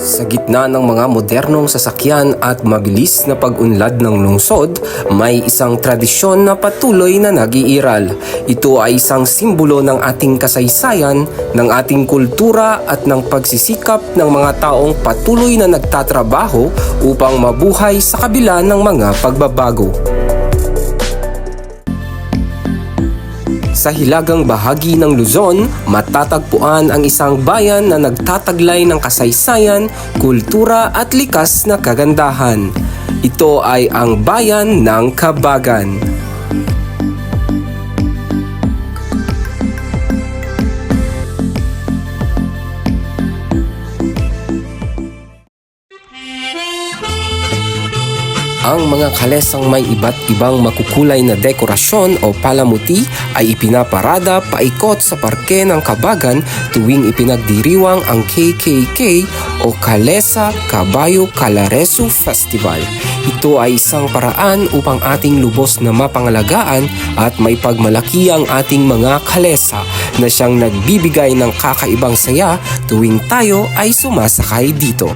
Sa gitna ng mga modernong sasakyan at mabilis na pag-unlad ng lungsod, may isang tradisyon na patuloy na nag-iiral. Ito ay isang simbolo ng ating kasaysayan, ng ating kultura at ng pagsisikap ng mga taong patuloy na nagtatrabaho upang mabuhay sa kabila ng mga pagbabago. Sa hilagang bahagi ng Luzon, matatagpuan ang isang bayan na nagtataglay ng kasaysayan, kultura at likas na kagandahan. Ito ay ang bayan ng Kabagan. Ang mga kalesang may iba't ibang makukulay na dekorasyon o palamuti ay ipinaparada paikot sa parke ng Kabagan tuwing ipinagdiriwang ang KKK o Kalesa Kabayo Kalaresu Festival. Ito ay isang paraan upang ating lubos na mapangalagaan at may pagmalaki ang ating mga kalesa na siyang nagbibigay ng kakaibang saya tuwing tayo ay sumasakay dito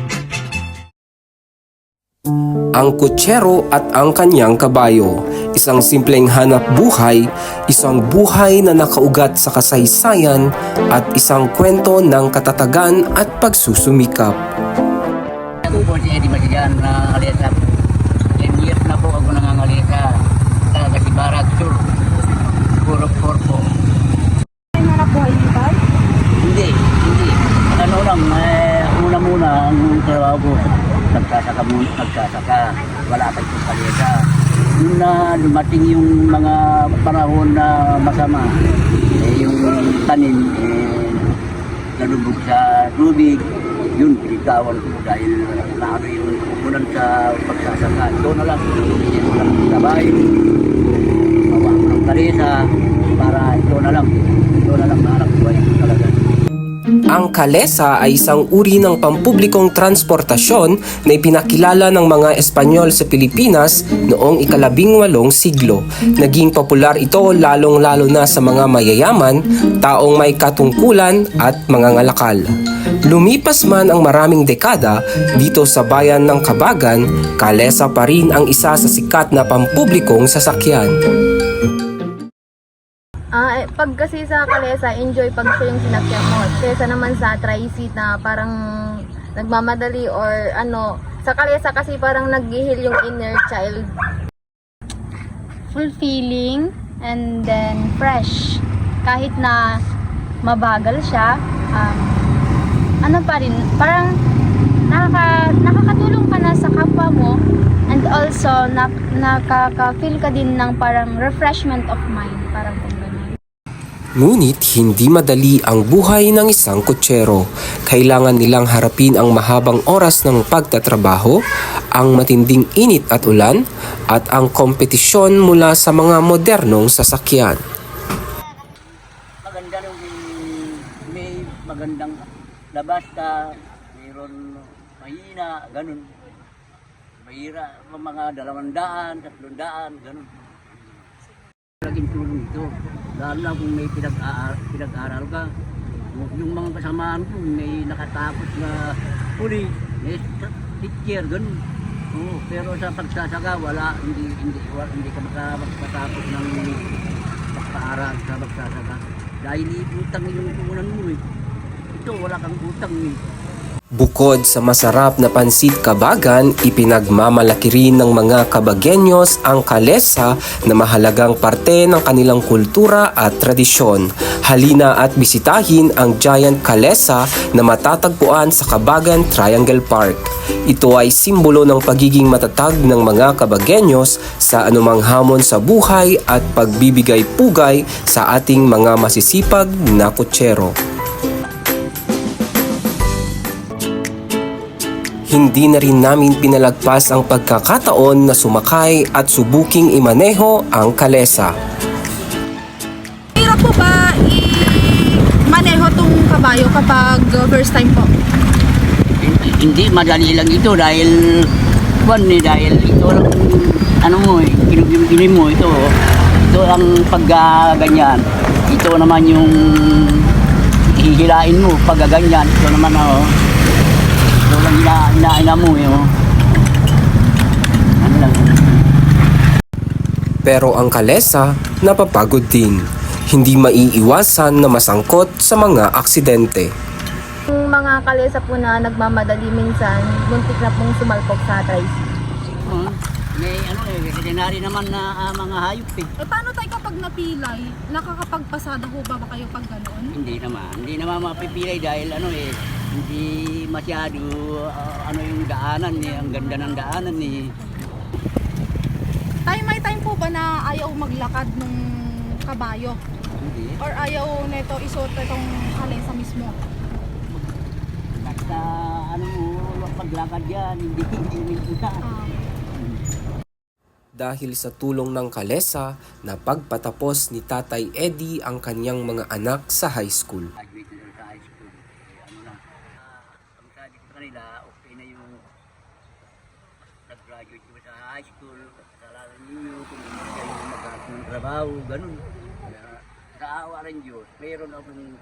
ang kutsero at ang kanyang kabayo. Isang simpleng hanap buhay, isang buhay na nakaugat sa kasaysayan at isang kwento ng katatagan at pagsusumikap. Ako po si Eddie Masigan na Alesa. 10 years na po ako nangangalesa sa Kasibarat Sur. Puro po. Hanap buhay niyo ba? Hindi, hindi. Ano lang, eh, muna-muna ang trabaho ko. Nagkasaka muna, nagkasaka. Wala pa itong kalesa. Nung na dumating yung mga panahon na masama, eh, yung tanim, eh, nalubog sa tubig, yun, pinitawan ko dahil naano yung umulan sa pagsasaka. Ito na lang, hindi ko lang sabay. Bawa ko ng kalesa para ito na lang. Ito na lang talaga. Ang kalesa ay isang uri ng pampublikong transportasyon na ipinakilala ng mga Espanyol sa Pilipinas noong ikalabing walong siglo. Naging popular ito lalong-lalo na sa mga mayayaman, taong may katungkulan at mga ngalakal. Lumipas man ang maraming dekada, dito sa bayan ng Kabagan, kalesa pa rin ang isa sa sikat na pampublikong sasakyan. Ah, eh, pag kasi sa Kalesa, enjoy pag siya yung sinakyan mo. Kesa naman sa tri-seat na parang nagmamadali or ano. Sa Kalesa kasi parang nag-heal yung inner child. fulfilling and then fresh. Kahit na mabagal siya, um, ano pa rin, parang nakaka, nakakatulong ka na sa kapwa mo and also nak, nakaka-feel ka din ng parang refreshment of mind. Ngunit hindi madali ang buhay ng isang kutsero. Kailangan nilang harapin ang mahabang oras ng pagtatrabaho, ang matinding init at ulan, at ang kompetisyon mula sa mga modernong sasakyan. Maganda nung may magandang labas ka, mayroon mahina, ganun. Mahira, mga dalawang daan, tatlong daan, ganun. Laging tulong ito. Lalo na kung may pinag-aaral, pinag-aral ka. Yung- mga kasamaan ko, may nakatapos na huli, may teacher, ganun. Oo, pero sa pagsasaka, wala, hindi, hindi, wala, hindi ka maka- makatapos ng pag-aaral sa pagsasaka. Dahil utang yung punan mo eh. Ito, wala kang utang eh. Bukod sa masarap na pansit kabagan, ipinagmamalaki rin ng mga kabagenyos ang kalesa na mahalagang parte ng kanilang kultura at tradisyon. Halina at bisitahin ang Giant Kalesa na matatagpuan sa Kabagan Triangle Park. Ito ay simbolo ng pagiging matatag ng mga kabagenyos sa anumang hamon sa buhay at pagbibigay pugay sa ating mga masisipag na kutsero. Hindi na rin namin pinalagpas ang pagkakataon na sumakay at subuking imaneho ang kalesa. Hirap po ba i-maneho tong kabayo kapag first time po? Hindi, hindi madali lang ito dahil buwan eh, dahil ito lang ano mo eh, kinugim mo ito. Ito ang paggaganyan. Ito naman yung hihilain mo paggaganyan. Ito naman oh. Lang ina, ina, ina mo eh. Oh. Ano lang. Pero ang kalesa, napapagod din. Hindi maiiwasan na masangkot sa mga aksidente. Yung mga kalesa po na nagmamadali minsan, muntik na pong sumalpok sa tricycle. Oh, may ano eh, veterinary naman na ah, mga hayop eh. Eh, paano tayo kapag napilay? Nakakapagpasada ho ba, ba kayo pag ganoon? Hindi naman, hindi naman mapipilay dahil ano eh, hindi masyado ah, ano yung daanan eh, ang ganda ng daanan eh. Tayo may time po ba na ayaw maglakad nung kabayo? Hindi. Or ayaw neto isuot itong kalesa mismo? Basta ano mo, paglakad yan, hindi hindi kita. Ah, Dahil sa tulong ng kalesa, napagpatapos ni Tatay Eddie ang kanyang mga anak sa high school. Graduate na ano lang. Uh, ang sabi okay na yung nag-graduate ko sa high school. Kasalanan ninyo hindi kayo maghanap trabaho, ganun. Sa awa rin Diyos, mayroon akong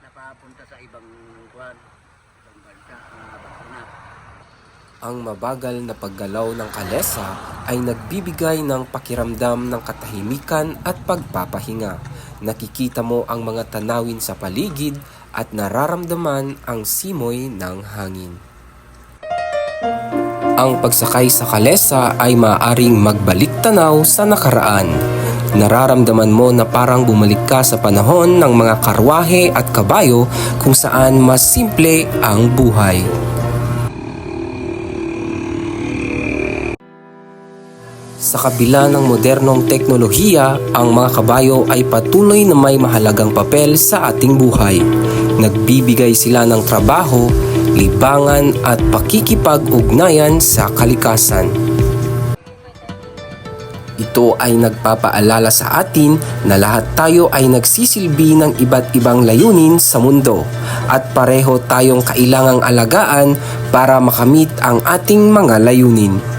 napapunta sa ibang kuwan, ibang bansa, mga bakuna. Ang mabagal na paggalaw ng kalesa ay nagbibigay ng pakiramdam ng katahimikan at pagpapahinga. Nakikita mo ang mga tanawin sa paligid at nararamdaman ang simoy ng hangin. Ang pagsakay sa kalesa ay maaring magbalik tanaw sa nakaraan. Nararamdaman mo na parang bumalik ka sa panahon ng mga karwahe at kabayo kung saan mas simple ang buhay. Sa kabila ng modernong teknolohiya, ang mga kabayo ay patuloy na may mahalagang papel sa ating buhay. Nagbibigay sila ng trabaho, libangan at pakikipag-ugnayan sa kalikasan. Ito ay nagpapaalala sa atin na lahat tayo ay nagsisilbi ng iba't ibang layunin sa mundo at pareho tayong kailangang alagaan para makamit ang ating mga layunin.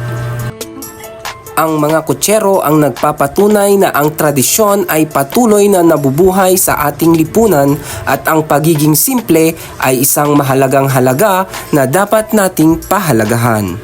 Ang mga kutsero ang nagpapatunay na ang tradisyon ay patuloy na nabubuhay sa ating lipunan at ang pagiging simple ay isang mahalagang halaga na dapat nating pahalagahan.